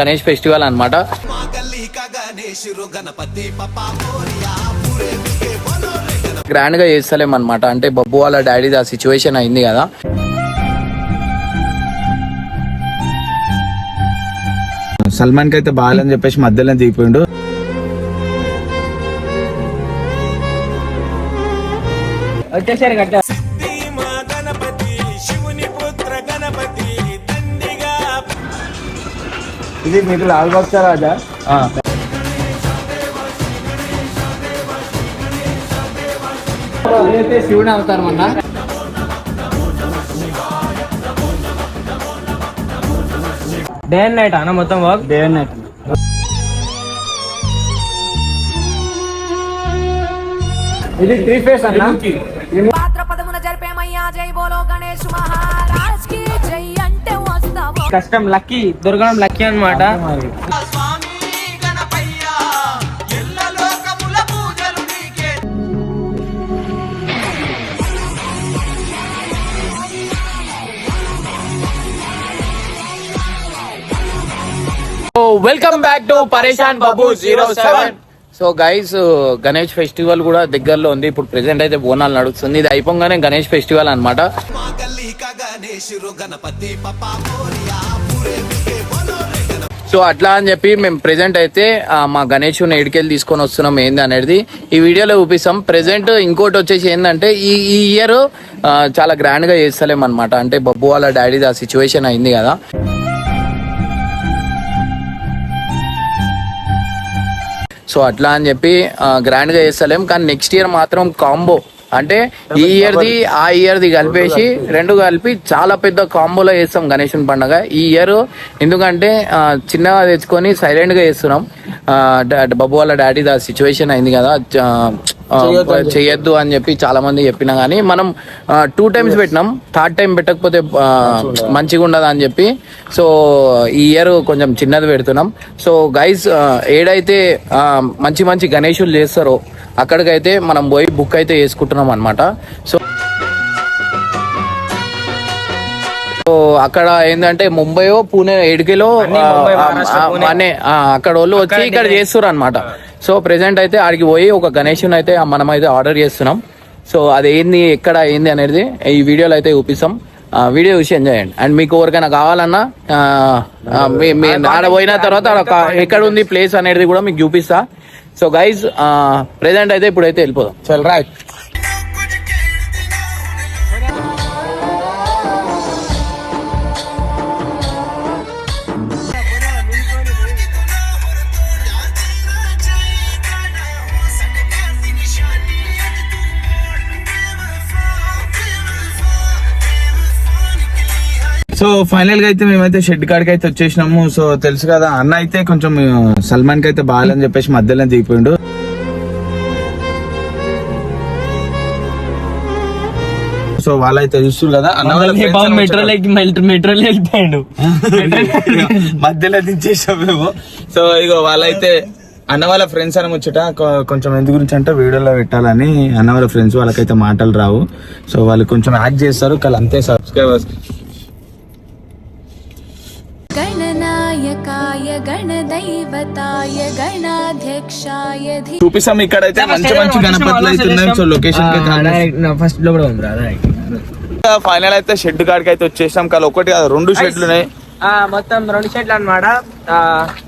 Ganesh festival అన్నమాట. గ్రాండ్గా చేస్తలేం అనమాట అంటే బబ్బు వాళ్ళ డాడీది ఆ సిచ్యువేషన్ అయింది కదా. సల్మాన్కి అయితే బాగాలని చెప్పేసి మధ్యలో దిగిపోయిండు. వచ్చేసారు గట్ట ఇది మీరు లాల్ భక్త రాజా. శివుని అవతారం అన్న. డే అండ్ నైట్ అన్న మొత్తం వర్క్ డే అండ్ నైట్ ఇది త్రీ ఫేస్ అన్న. కష్టం లక్కీ దొరకడం లక్కీ అన్నమాట. Welcome back to Pareshan Babu zero seven so guys uh, Ganesh festival కూడా దగ్గరలో ఉంది. ఇప్పుడు ప్రెసెంట్ అయితే బోనాలు నడుస్తుంది. ఇది అయిపోగానే గణేష్ ఫెస్టివల్ అనమాట సో అట్లా అని చెప్పి మేము ప్రెసెంట్ అయితే మా గణేష్ ఎడికెళ్ళి తీసుకొని వస్తున్నాం. ఏంది అనేది ఈ వీడియోలో చూపిస్తాం. ప్రెసెంట్ ఇంకోటి వచ్చేసి ఏంటంటే ఈ ఈ ఇయర్ చాలా గ్రాండ్గా చేస్తలేమన్నమాట. అంటే బబ్బు వాళ్ళ డాడీది ఆ సిచ్యువేషన్ అయింది కదా. సో అట్లా అని చెప్పి గ్రాండ్గా చేస్తలేం. కానీ నెక్స్ట్ ఇయర్ మాత్రం కాంబో అంటే ఈ ఇయర్ ది ఆ ఇయర్ ది కలిపేసి రెండు కలిపి. చాలా పెద్ద కాంబోలో చేస్తాం గణేశుని పండుగ. ఈ ఇయర్ ఎందుకంటే చిన్నగా తెచ్చుకొని సైలెంట్గా చేస్తున్నాం. బాబు వాళ్ళ డాడీ దా సిచ్యువేషన్ అయింది కదా. చెయ్యొద్దు అని చెప్పి చాలా మంది చెప్పినా గానీ మనం టూ టైమ్స్ పెట్టినాం. థర్డ్ టైం పెట్టకపోతే మంచిగా ఉండదు అని చెప్పి. సో ఈ ఇయర్ కొంచెం చిన్నది పెడుతున్నాం. సో గైస్ ఏడైతే మంచి మంచి గణేషులు చేస్తారో అక్కడికైతే మనం పోయి బుక్ అయితే చేసుకుంటున్నాం అనమాట సో సో అక్కడ ఏంటంటే ముంబైయో పూణే ఏడుకిలో ముంబై. అనే అక్కడ వాళ్ళు వచ్చి ఇక్కడ చేస్తారు అనమాట సో ప్రెసెంట్ అయితే ఆడికి పోయి ఒక గణేషుని అయితే మనం అయితే ఆర్డర్ చేస్తున్నాం. సో అది ఏంది ఎక్కడ ఏంది అనేది ఈ వీడియోలో అయితే చూపిస్తాం. వీడియో చూసి ఎంజాయ్ చేయండి. అండ్ మీకు ఎవరికైనా కావాలన్నా మీ- ఆడ పోయిన తర్వాత ఎక్కడ ఉంది ప్లేస్ అనేది కూడా మీకు చూపిస్తా. సో గైజ్ ప్రెసెంట్ అయితే ఇప్పుడైతే వెళ్ళిపోదాం. చల్ రైట్ సో ఫైనల్గా అయితే మేమైతే షెడ్ కాడికి అయితే వచ్చేసినాము. సో తెలుసు కదా అన్న అయితే కొంచెం సల్మాన్కి అయితే బాగాలని చెప్పేసి మధ్యలో దిగిపోయిండు. సో వాళ్ళైతే చూస్తారు కదా మెట్రోలో వెళ్ళిపోయాడు. మధ్యలో దించేసాం మేము. సో ఇగో వాళ్ళైతే అన్న వాళ్ళ ఫ్రెండ్స్ అని ముచ్చట కొంచెం ఎందు గురించి అంటే వీడియోలో పెట్టాలని అన్న వాళ్ళ ఫ్రెండ్స్ వాళ్ళకైతే మాటలు రావు. సో వాళ్ళు కొంచెం యాక్ట్ చేస్తారు కానీ అంతే సబ్స్క్రైబర్స్ గణదైవతాయ గణాధ్యక్షాయ ధీ చూపిస్తాం ఇక్కడైతే మంచి మంచి గణపతులు అయితే ఉన్నాయి. సో లొకేషన్ ఫస్ట్లో కూడా ఉంది ఫైనల్ అయితే షెడ్ కాడికి అయితే వచ్చేసాం కానీ ఒకటి కాదు రెండు షెడ్లు ఉన్నాయి. ఆ మొత్తం రెండు షెడ్లు అనమాట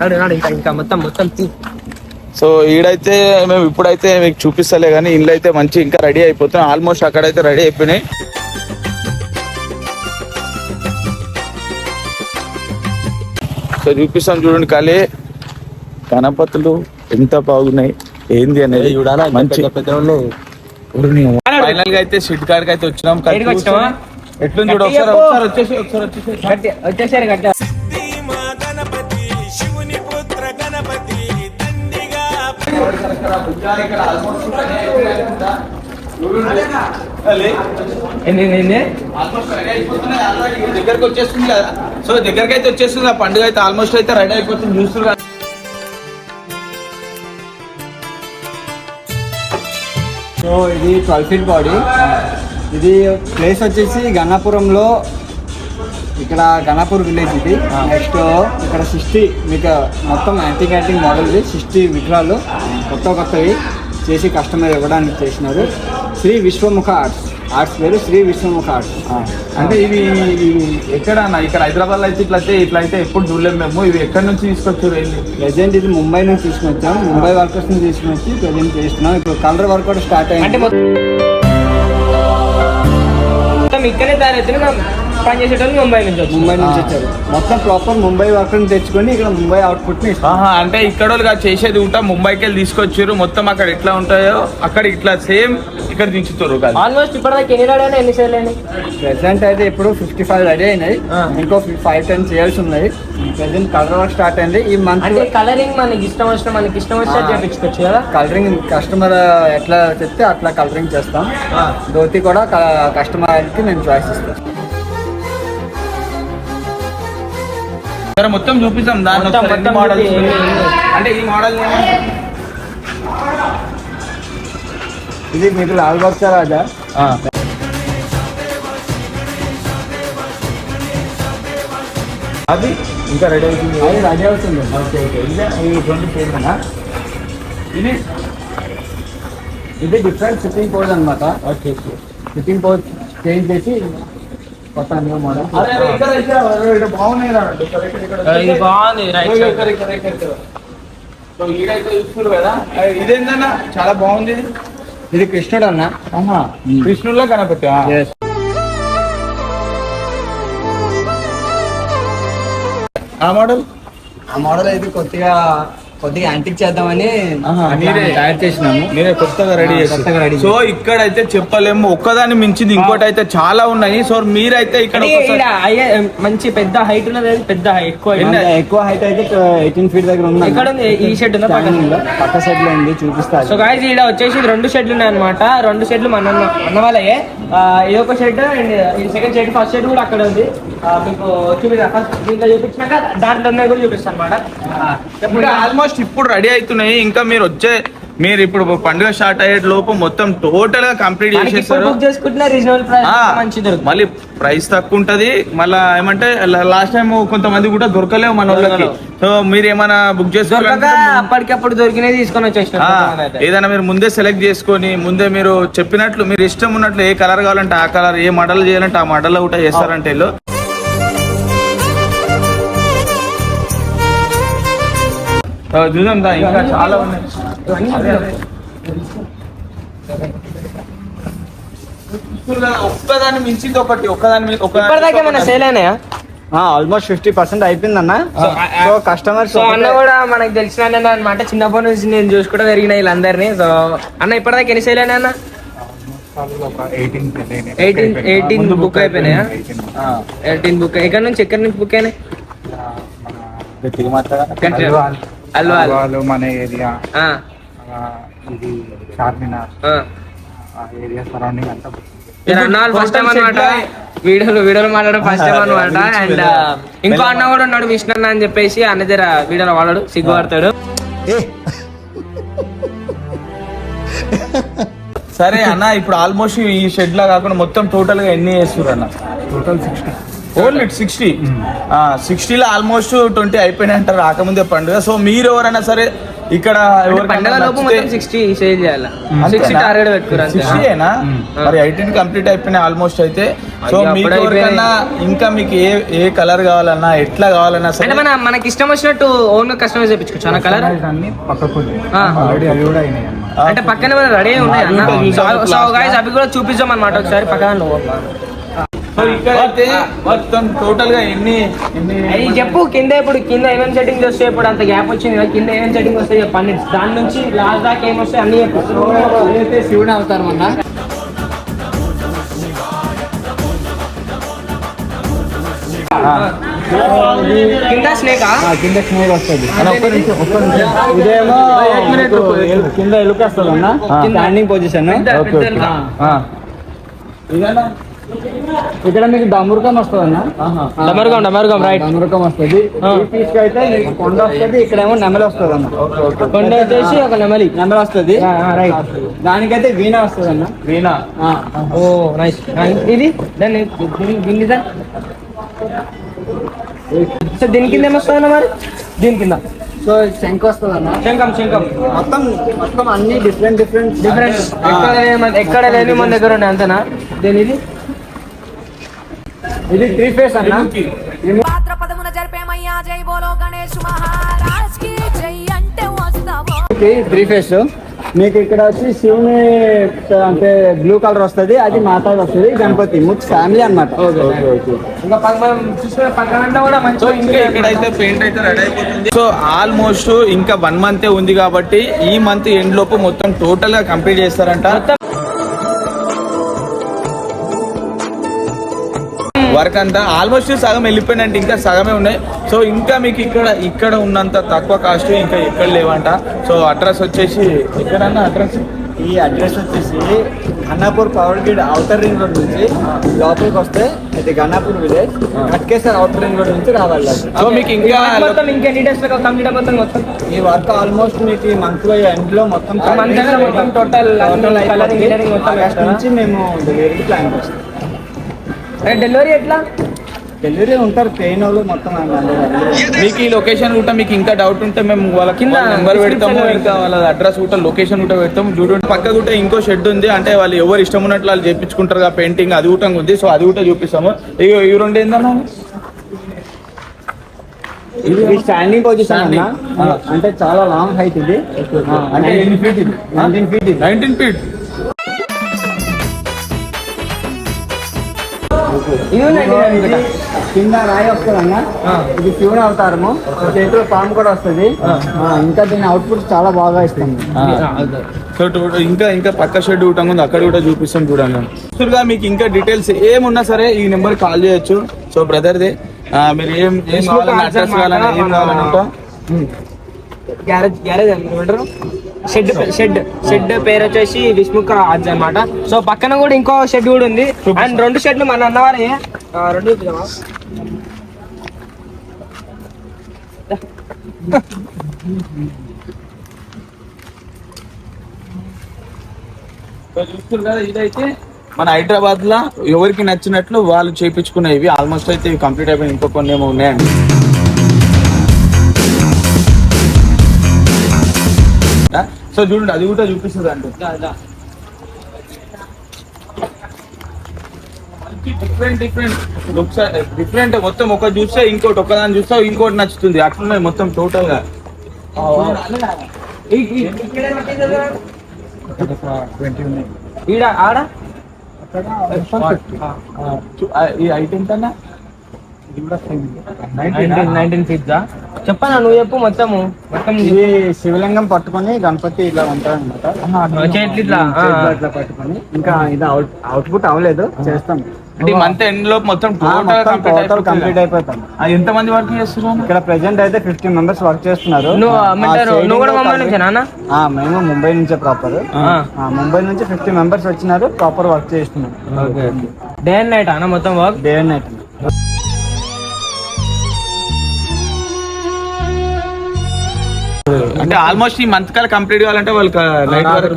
నడు నడు ఇంకా ఇంకా మొత్తం మొత్తం. సో ఈడైతే మేము ఇప్పుడైతే మీకు చూపిస్తలే కానీ ఇల్లు అయితే మంచి ఇంకా రెడీ అయిపోతున్నాయి. ఆల్మోస్ట్ అక్కడైతే రెడీ అయిపోయినాయి. సో చూపిస్తాం చూడండి ఖాళీ గణపతులు ఎంత బాగున్నాయి. ఏంది అనేది మంచి ఫైనల్గా అయితే షిట్ కాడికి అయితే వచ్చినాం? ఎట్లుంది చూడు ఒకసారి ఒకసారి వచ్చేసి ఒకసారి వచ్చేసి. వచ్చేసారు గట్ట దగ్గరకు వచ్చేస్తుంది కదా. సో దగ్గరకు అయితే వచ్చేస్తుంది ఆ పండుగ అయితే ఆల్మోస్ట్ అయితే రెడీ అయిపోతుంది చూస్తున్నారు సో ఇది ట్వెల్వ్ ఫీట్ బాడీ ఇది ప్లేస్ వచ్చేసి గన్నాపురంలో ఇక్కడ గణపూర్ విలేజ్ ఇది. నెక్స్ట్ ఇక్కడ సిక్స్టీ మీకు మొత్తం యాంటిక్ యాంటిక్ మోడల్ ఇది సిక్స్టీ విగ్రహాలు కొత్త కొత్తవి చేసి కస్టమర్ ఇవ్వడానికి చేసినారు. శ్రీ విశ్వముఖ ఆర్ట్స్ ఆర్ట్స్ పేరు శ్రీ విశ్వముఖ ఆర్ట్స్. అంటే ఇవి ఎక్కడ అన్న? ఇక్కడ హైదరాబాద్లో అయితే ఇట్లా అయితే ఇట్లా అయితే ఎప్పుడు చూడలేము మేము. ఇవి ఎక్కడి నుంచి తీసుకొచ్చారు వెళ్ళి? ప్రజెంట్ ఇది ముంబై నుంచి తీసుకుని వచ్చాం ముంబై వర్కర్స్ నుంచి తీసుకుని వచ్చి ప్రజెంట్ చేస్తున్నాం. ఇప్పుడు కలర్ వర్క్ కూడా స్టార్ట్ అంటే అయింది ఇక్కడే తయారైతే పని చేసేటోళ్ళు ముంబై నుంచి వచ్చి ముంబై నుంచి వచ్చారు. మొత్తం ప్రాపర్ ముంబై వర్కర్ని తెచ్చుకొని ఇక్కడ ముంబై అవుట్పుట్ని ఇస్తాం ఆహా అంటే ఇక్కడ వాళ్ళుగా చేసేది ఉంటా ముంబైకి వెళ్ళి తీసుకొచ్చారు. మొత్తం అక్కడ ఎట్లా ఉంటాయో అక్కడ ఇట్లా సేమ్ ఇక్కడ దించుతారు కాదు. ఆల్మోస్ట్ ఇప్పటిదాకా ఎన్ని రాడు ఎన్ని సేల్ అయినాయి? ప్రెసెంట్ అయితే ఇప్పుడు ఫిఫ్టీ ఫైవ్ రెడీ అయినాయి. ఆ. ఇంకో ఫైవ్ టెన్ చేయాల్సి ఉన్నాయి. ప్రెసెంట్ కలర్ వర్క్ స్టార్ట్ అయింది. ఈ మంత్ అంటే కలరింగ్ మనకి ఇష్టం వచ్చిన మనకి ఇష్టం వచ్చిన ఆ. చేపించుకోవచ్చు కదా? కలరింగ్ కస్టమర్ ఎట్లా చెప్తే అట్లా కలరింగ్ చేస్తాం. ధోతి కూడా కస్టమర్కి నేను చాయిస్ ఇస్తాను సరే మొత్తం చూపిస్తాం దాని మొత్తం, మోడల్. అంటే ఈ మోడల్ ఇది మీకు లాల్ బాక్స్ రాజా అది? ఇంకా రెడీ అవుతుంది. అది రాజా అవుతుంది. Okay okay. ఇదే ఈ ట్వంటీ ఇది ఇది డిఫరెంట్ సిట్టింగ్ పోజ్ అనమాట ఓకే సిట్టింగ్ పోజ్ చేంజ్ చేసి కొత్త న్యూ మోడల్ ఇది బాగుంది రైట్ కదా? ఇదేందన్నా? చాలా బాగుంది. ఇది కృష్ణుడు అన్న. ఆహా కృష్ణుల్లో. Yes. ఆ మోడల్ ఆ మోడల్ అయితే కొద్దిగా కొద్దిగా యాంటిక్ చేద్దామని తయారు చేసినాము. మీరే కొత్తగా రెడీ కొత్తగా ready సో ఇక్కడైతే చెప్పలేము ఒక్కదాన్ని మించింది ఇంకోటి అయితే చాలా ఉన్నాయి. సో మీరైతే ఇక్కడ మంచి పెద్ద హైట్ ఉన్నది పెద్ద ఎక్కువ ఎక్కువ హైట్ అయితే ఎయిటీన్ ఫీట్ దగ్గర ఉంది ఎక్కడ ఉంది? ఈ షెడ్ ఉందా? పక్క Standing లో, పక్క సైడ్లో ఉంది చూపిస్తా. సో గాయస్ ఈడ వచ్చేసి రెండు షెడ్లు ఉన్నాయి అనమాట రెండు షెడ్లు మన అన్న వాళ్ళయే ఇది ఒక shed and second shed first shed కూడా అక్కడ ఉంది. మీకు చూపిస్తా. ఫస్ట్ దీంట్లో చూపించినాక దాంట్లో కూడా చూపిస్తాను అనమాట ఇంకా ఆల్మోస్ట్ ఇప్పుడు రెడీ అవుతున్నాయి. ఇంకా మీరు వచ్చే మీరు ఇప్పుడు పండుగ స్టార్ట్ అయ్యే లోపు మొత్తం టోటల్గా కంప్లీట్ చేసేస్తారు మళ్ళీ ప్రైస్ తక్కువ ఉంటది. మళ్ళా ఏమంటే లాస్ట్ టైం కొంతమంది కూడా దొరకలేవు మన వాళ్ళకి. సో మీరు ఏమైనా బుక్ దొరకక చేసుకోవాలంటే అప్పటికప్పుడు దొరికినవి తీసుకొని వచ్చేసిన ఆ, ఏదైనా మీరు ముందే సెలెక్ట్ చేసుకొని ముందే మీరు చెప్పినట్లు మీరు ఇష్టం ఉన్నట్లు ఏ కలర్ కావాలంటే ఆ కలర్ ఏ మోడల్ చేయాలంటే ఆ మోడల్ కూడా చేస్తారంటే వీళ్ళు. చూద్దాం దా, ఇంకా చాలా ఉన్నాయి. ఒక్కదాన్ని మించింది ఒకటి ఒక్కదాని మీ- ఇప్పటిదాకా ఒక్కదాని ఏమైనా సేల్ అయినాయా ఆల్మోస్ట్ ఫిఫ్టీ పర్సెంట్ అయిపోయింది అన్న సో కస్టమర్స్ సో అన్న కూడా మనకు తెలిసిన అన్న అనమాట చిన్నప్పటి నుంచి నేను చూసుకుంటూ పెరిగిన వీళ్ళందరినీ సో అన్న ఇప్పటిదాకా ఎన్ని సేల్ అయినా అన్న ఎయిటీన్ ఎయిటీన్ బుక్ అయిపోయినాయా ఎయిటీన్ బుక్ ఎక్కడి నుంచి ఎక్కడి నుంచి బుక్ అయినాయి అల్వాల్ మన ఏరియా. ఆ, ఇది చార్మినార్. ఆ. ఏరియా సరౌండింగ్ అంతా. ఫస్ట్ టైం అనమాట వీడియోలు వీడియోలు మాట్లాడడం ఫస్ట్ టైం అనమాట అండ్ ఇంకో అన్న కూడా ఉన్నాడు విష్ణు అన్న అని చెప్పేసి అన్న దగ్గర వీడియోలో వాడాడు సిగ్గుపడతాడు సరే అన్న ఇప్పుడు ఆల్మోస్ట్ ఈ షెడ్ లా కాకుండా మొత్తం టోటల్గా ఎన్ని చేస్తారు అన్న? టోటల్ సిక్స్టీ ఓన్లీ సిక్స్టీ సిక్స్టీలో ఆల్మోస్ట్ ట్వంటీ అయిపోయినాయి అంటారు రాకముందే పండుగ. సో మీరు ఎవరైనా సరే ఇక్కడ అంటే ఎవరికైనా పండగ లోపు నచ్చితే- మొత్తం సిక్స్టీ సేల్ చేయాలి? అంతేనా? సిక్స్టీ టార్గెట్ పెట్టుకున్నారు అంతే. 60 ఏనా? మరి ఎయిటీన్ కంప్లీట్ అయిపోయినాయి ఆల్మోస్ట్ అయితే. సో మీకు అప్పుడే ఎవరికన్నా ఇంకా మీకు ఏ ఏ కలర్ కావాలన్నా ఎట్లా కావాలన్నా అంటే సరే మన మనకి ఇష్టం వచ్చినట్టు ఓన్గా కస్టమైజ్ చేయించుకోవచ్చు అన్న కలర్ అంటే పక్కన రెడీ ఉన్నాయి? అవి కూడా చూపిద్దాం అనమాట ఒకసారి. పక్కన నువ్వు సో ఇక్కడ అయితే మొత్తం టోటల్గా ఎన్ని ఎన్ని అది చెప్పు కింద ఇప్పుడు కింద ఏమేమి సెట్టింగ్స్ వస్తాయి? ఇప్పుడు అంత గ్యాప్ వచ్చింది కదా కింద ఏమేమి సెట్టింగ్ వస్తాయి చెప్పు అన్ని. దాని నుంచి లాస్ట్ దాకా ఏం వస్తాయి అన్ని చెప్పు. శివుని అవతారం అన్న. కింద స్నేక్ ఆ, కింద స్నేక్ వస్తుంది. ఒక్క నిమిషం ఒక్క నిమిషం. ఇదేమో కింద ఎలుక వస్తుంది అన్న స్టాండింగ్ పొజిషన్ ఆ. ఇదేనా? ఇక్కడ మీకు డమరుకం వస్తుంది అన్న డమరుగం డమరుగం రైట్ డమరుకం వస్తుంది. ఈ పీస్కి అయితే కొండ వస్తుంది ఇక్కడేమో నెమలి వస్తుంది అన్న కొండ వచ్చేసి ఒక నెమలి. నెమలి వస్తుంది. రైట్ దానికైతే వీణ వస్తుంది అన్న వీణా. ఆ. ఓ నైస్ ఇది? దాన్ని దీని దాని సో దీని కింద ఏమొస్తుందన్న మరి? దీని కింద. సో శంఖ వస్తుంది అన్న శంఖం శంఖం. మొత్తం మొత్తం అన్ని డిఫరెంట్ డిఫరెంట్ డిఫరెంట్ ఎక్కడ లేని మన- ఎక్కడ లేని మన దగ్గర ఉన్నాయి అంతేనా? దేని ఇది ఇది త్రీ ఫేస్ అన్న? భాద్రపదమున జరిపేమయ్యా? జై బోలో గణేష్ మహారాజ్కి జై అంటే వస్తావో? Three phase. మీకు ఇక్కడ వచ్చి శివుని అంటే బ్లూ కలర్ వస్తుంది అది మాతా వస్తుంది గణపతి ముత్ ఫ్యామిలీ అనమాట సో ఆల్మోస్ట్ ఇంకా వన్ మంత్ ఉంది కాబట్టి ఈ మంత్ ఎండ్ లోపు మొత్తం టోటల్గా కంప్లీట్ చేస్తారంట. వర్క్ అంతా ఆల్మోస్ట్ సగం వెళ్ళిపోయినట్టు ఇంకా సగమే ఉన్నాయి. సో ఇంకా మీకు ఇక్కడ ఇక్కడ ఉన్నంత తక్కువ కాస్ట్ ఇంకా ఎక్కడ లేవంట. సో అడ్రస్ వచ్చేసి ఎక్కడన్నా అడ్రస్? ఈ అడ్రస్ వచ్చేసి Gannapur power grid outer ring road నుంచి లోపలికి వస్తే ఇది Gannapur village. Ghatkesar outer ring road నుంచి రావాలి సో మీకు ఇంకా మొత్తం ఇంకా డీటెయిల్స్ కంప్లీట్ మొత్తం మొత్తం? ఈ వర్క్ ఆల్మోస్ట్ మీకు ఈ మంత్లో ఎండ్లో మొత్తం టోటల్ మొత్తం? నుంచి మేము డెలివరీకి ప్లాన్ చేస్తాం. డెలివరీ ఎట్లా? డెలివరీ ఉంటారు పెయిన్ వాళ్ళు మొత్తం మీకు ఈ లొకేషన్ కూడా మీకు ఇంకా డౌట్ ఉంటే మేము వాళ్ళ కింద కింద నెంబర్ పెడతాము ఇంకా వాళ్ళ అడ్రస్ కూడా లొకేషన్ కూడా పెడతాము. చూడండి పక్క కూడా ఇంకో షెడ్ ఉంది అంటే వాళ్ళు ఎవరు ఇష్టం ఉన్నట్లు వాళ్ళు చేపించుకుంటారు పెయింటింగ్ అది కూడా ఉంది సో అది కూడా చూపిస్తాము. ఇగో ఈ రెండు ఏందన్నా? ఇది స్టాండింగ్ పొజిషన్ అన్న? అంటే చాలా లాంగ్ హైట్ ఇది. అంటే నైన్టీన్ ఫీట్ నైన్టీన్ ఫీట్ కింద రాయి వస్తుంది అన్న. ఇది శివుని అవతారము. చేతిలో పాము కూడా వస్తుంది. ఇంకా దీని అవుట్పుట్ చాలా బాగా ఇస్తుంది. ఇంకా ఇంకా పక్క షెడ్ కూడా ఉంది. అక్కడ కూడా చూపిస్తాం చూడండి. యాక్చువల్గా మీకు ఇంకా డీటైల్స్ ఏమున్నా సరే ఈ నెంబర్ కాల్ చేయొచ్చు. సో బ్రదర్ది మీరు ఏం ఏం కావాలన్నా అడ్రస్ కావాలన్నా ఏం కావాలన్నా గ్యారేజ్ గ్యారేజ్ ఏమంటారు? షెడ్ షెడ్ షెడ్ పేరు వచ్చేసి విష్ముఖ ఆర్జ్ అన్నమాట. సో పక్కన కూడా ఇంకో షెడ్ కూడా ఉంది. అండ్ రెండు షెడ్లు మన అన్నవారి. రెండు చూస్తున్నారు ఇదైతే మన హైదరాబాద్లో ఎవరికి నచ్చినట్లు వాళ్ళు చేపించుకునేవి. ఆల్మోస్ట్ అయితే కంప్లీట్ అయిపోయి ఇంకో కొన్ని ఏమో ఉన్నాయండి. సో చూడండి అది కూడా చూపిస్తుంది అంటే డిఫరెంట్ డిఫరెంట్ లుక్స్ డిఫరెంట్ మొత్తం ఒక చూస్తే ఇంకోటి ఒకదాన్ని చూస్తే ఇంకోటి నచ్చుతుంది. అట్లున్నాయి మొత్తం టోటల్గా? ఈడ ఆడ. ఈ ఐటెం కన్నా? నైన్టీన్ ఫీట్ చెప్పనా నువ్వు చెప్పు మొత్తము. మొత్తం ఇది శివలింగం పట్టుకొని గణపతి ఇలా ఉంటారు అనమాట చేతులు ఇట్లా ఆ, ఇట్లా పట్టుకొని. ఇంకా ఇది అవుట్ అవుట్పుట్ అవ్వలేదు. చేస్తాం. అంటే మంత్ ఎండ్లో మొత్తం టోటల్ టోటల్ కంప్లీట్ అయిపోతాం. ఎంత మంది వర్క్ చేస్తున్నారు? ఇక్కడ ప్రెసెంట్ అయితే ఫిఫ్టీన్ మెంబర్స్ వర్క్ చేస్తున్నారు. నువ్వు కూడా నుంచే ఆ, మేము ముంబై నుంచే ప్రాపర్ ముంబై నుంచి ఫిఫ్టీ మెంబర్స్ వచ్చినారు ప్రాపర్ వర్క్ చేస్తున్నాం డే అండ్ నైట్ అన్న మొత్తం వర్క్ డే అండ్ నైట్ అంటే ఆల్మోస్ట్ ఈ మంత్ కాల కంప్లీట్ కావాలంటే వాళ్ళకి నైట్ వరకు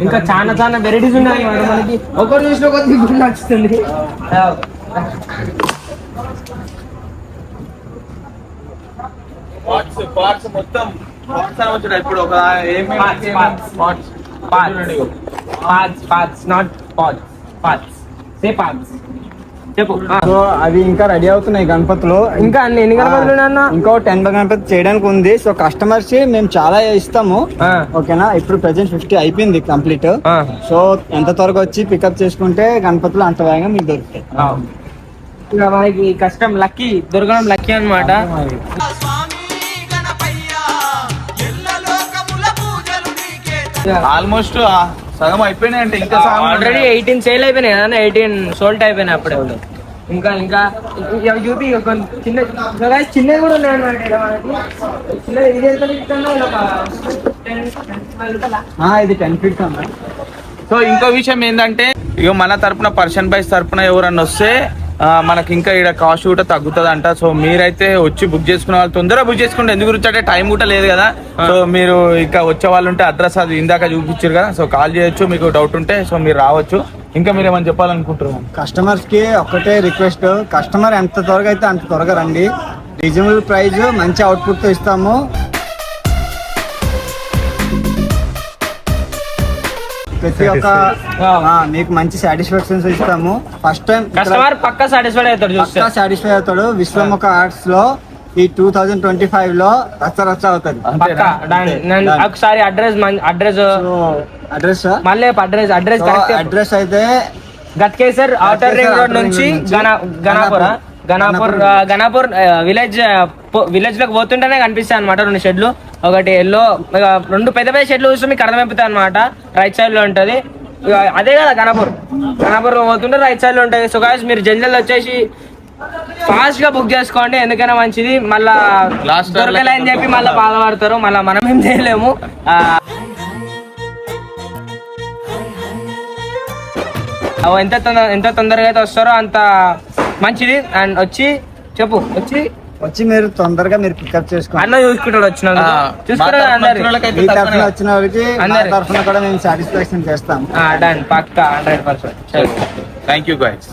ఇంకా. చాలా చాలా వెరైటీస్ ఉన్నాయి అన్నమాట మనకి ఒకటి చూసిన కొద్ది నచ్చుతుంది. పార్ట్స్ పార్ట్స్ మొత్తం. పార్ట్స్ ఇప్పుడు ఒక parts. Parts parts parts parts not parts parts say parts. So అవి ఇంకా రెడీ అవుతున్నాయి గణపతులు. ఇంకా అన్ని ఎన్ని గణపతులు అన్న ఇంకో టెన్ గణపతి చేయడానికి ఉంది. సో కస్టమర్స్ మేము చాలా ఇస్తాము. ఓకేనా? ఇప్పుడు ప్రెసెంట్ ఫిఫ్టీ అయిపోయింది కంప్లీట్. సో ఎంత త్వరగా వచ్చి పికప్ చేసుకుంటే గణపతులు అంత వేగంగా మీకు దొరుకుతాయి. మనకి కష్టం లక్కీ దొరకడం లక్కీ అన్నమాట. ఆల్మోస్ట్ సగం అయిపోయినాయి అంటే ఇంకా సగం ఆల్రెడీ ఎయిటీన్ సేల్ అయిపోయినాయి కదా ఎయిటీన్ సోల్ట్ అయిపోయినాయి అప్పుడే. ఇంకా ఇంకా చూపి చిన్న చిన్నవి కూడా ఉన్నాయి అన్నమాట ఇక్కడ మనకి. చిన్నది ఇది ఎంత ఇస్తానో ఒక 10, 12 రూపాయలా? ఆ, ఇది టెన్ ఫీట్స్ అన్న. సో ఇంకో విషయం ఏంటంటే ఇక మన తరపున పర్సన్ బైస్ తరపున ఎవరన్నా వస్తే మనకి ఇంకా ఇక్కడ కాస్ట్ కూడా తగ్గుతుంది అంట సో మీరైతే వచ్చి బుక్ చేసుకునే వాళ్ళు తొందరగా బుక్ చేసుకుంటే ఎందుకు గురించి అంటే టైం కూడా లేదు కదా. సో మీరు ఇంకా వచ్చే వాళ్ళు ఉంటే అడ్రస్ అది ఇందాక చూపించారు కదా. సో కాల్ చేయొచ్చు మీకు డౌట్ ఉంటే సో మీరు రావచ్చు. ఇంకా మీరు ఏమైనా చెప్పాలనుకుంటున్నాం కస్టమర్స్కి ఒక్కటే రిక్వెస్ట్ కస్టమర్ ఎంత త్వరగా అయితే అంత త్వరగా రండి. రీజనబుల్ ప్రైస్ మంచి అవుట్పుట్తో ఇస్తాము. ప్రతి ఒక్క మీకు మంచి సాటిస్ఫాక్షన్స్ ఇస్తాము. ఫస్ట్ టైం కస్టమర్ పక్క సాటిస్ఫైడ్ అవుతాడు పక్కా సాటిస్ఫై అవుతాడు. విశ్వముఖ ఆర్ట్స్లో ఈ టూ థౌజండ్ ట్వంటీ ఫైవ్లో రచ్చ రచ్చ అవుతుంది ఒకసారి అడ్రస్ అడ్రస్ అడ్రస్? మళ్ళీ అడ్రస్ అడ్రస్ అడ్రస్ అయితే గట్కేసర్ అవుటర్ రింగ్ రోడ్ నుంచి గణ గణాపుర గణాపూర్ గణాపూర్ విలేజ్ విలేజ్లోకి పోతుంటేనే కనిపిస్తాయి అనమాట రెండు షెడ్లు. ఒకటి ఎల్లో రెండు పెద్ద పెద్ద షెడ్లు చూస్తే మీకు అర్థమైపోతాయి అనమాట రైట్ సైడ్లో ఉంటది. అదే కదా గణాపూర్. గణాపూర్ పోతుంటే రైట్ సైడ్లో ఉంటది. సో గాయస్ మీరు జల్దీ వచ్చేసి ఫాస్ట్గా బుక్ చేసుకోండి. ఎందుకైనా మంచిది. మళ్ళా Last hour దొరకలే అని చెప్పి మళ్ళీ బాధపడతారు. మళ్ళీ మనం ఏం చేయలేము. ఎంత తొందర ఎంత తొందరగా అయితే వస్తారో అంత మంచిది. అండ్ వచ్చి చెప్పు వచ్చి. వచ్చి మీరు తొందరగా మీరు పికప్ చేసుకోండి. అన్న చూసుకుంటాడు వచ్చిన తరఫున వచ్చిన. తరఫున కూడా మేము సాటిస్ఫాక్షన్ చేస్తాం done Pakka hundred percent thank you guys